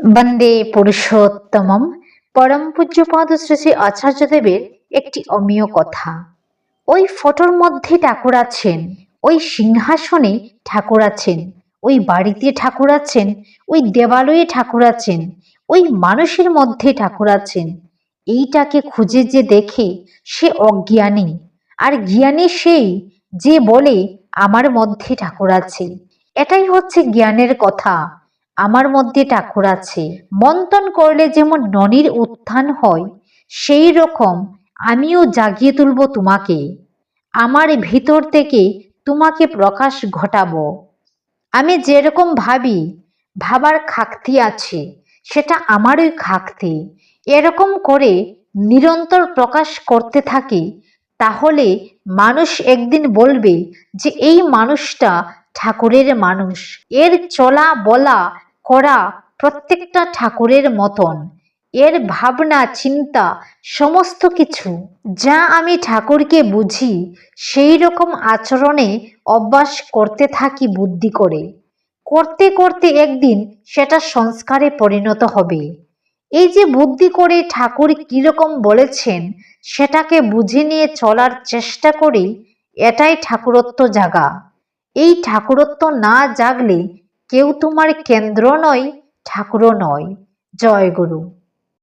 বন্দে পুরুষোত্তমম। পরম পূজ্যপাদ শ্রী শ্রী আচার্যদেবের একটি অমীয় কথা। ওই ফটোর মধ্যে ঠাকুর আছেন, ওই সিংহাসনে ঠাকুর আছেন, ওই বাড়িতে ঠাকুর আছেন, ওই দেবালয়ে ঠাকুর আছেন, ওই মানুষের মধ্যে ঠাকুর আছেন। এইটাকে খুঁজে যে দেখে সে অজ্ঞানী, আর জ্ঞানী সেই যে বলে আমার মধ্যে ঠাকুর আছে। এটাই হচ্ছে জ্ঞানের কথা। আমার মধ্যে ঠাকুর আছে। মন্থন করলে যেমন ননির উত্থান হয়, সেই রকম আমিও জাগিয়ে তুলব তোমাকে। আমার ভিতর থেকে তোমাকে প্রকাশ ঘটাব। আমি যেরকম ভাবি, ভাবার খাকতি আছে, সেটা আমারই খাকতি এরকম করে নিরন্তর প্রকাশ করতে থাকি, তাহলে মানুষ একদিন বলবে যে, এই মানুষটা ঠাকুরের মানুষ। এর চলা বলা করা প্রত্যেকটা ঠাকুরের মতন। এর ভাবনা, চিন্তা, সমস্ত কিছু যা আমি ঠাকুরকে বুঝি, সেই রকম আচরণে অভ্যাস করতে থাকি বুদ্ধি করে। করতে করতে একদিন সেটা সংস্কারে পরিণত হবে। এই যে বুদ্ধি করে ঠাকুর কীরকম বলেছেন, সেটাকে বুঝে নিয়ে চলার চেষ্টা করি, এটাই ঠাকুরত্ব জাগা। এই ঠাকুরত্ব না জাগলে কেউ তোমার কেন্দ্র নয় ঠাকুরও নয়। জয় গুরু।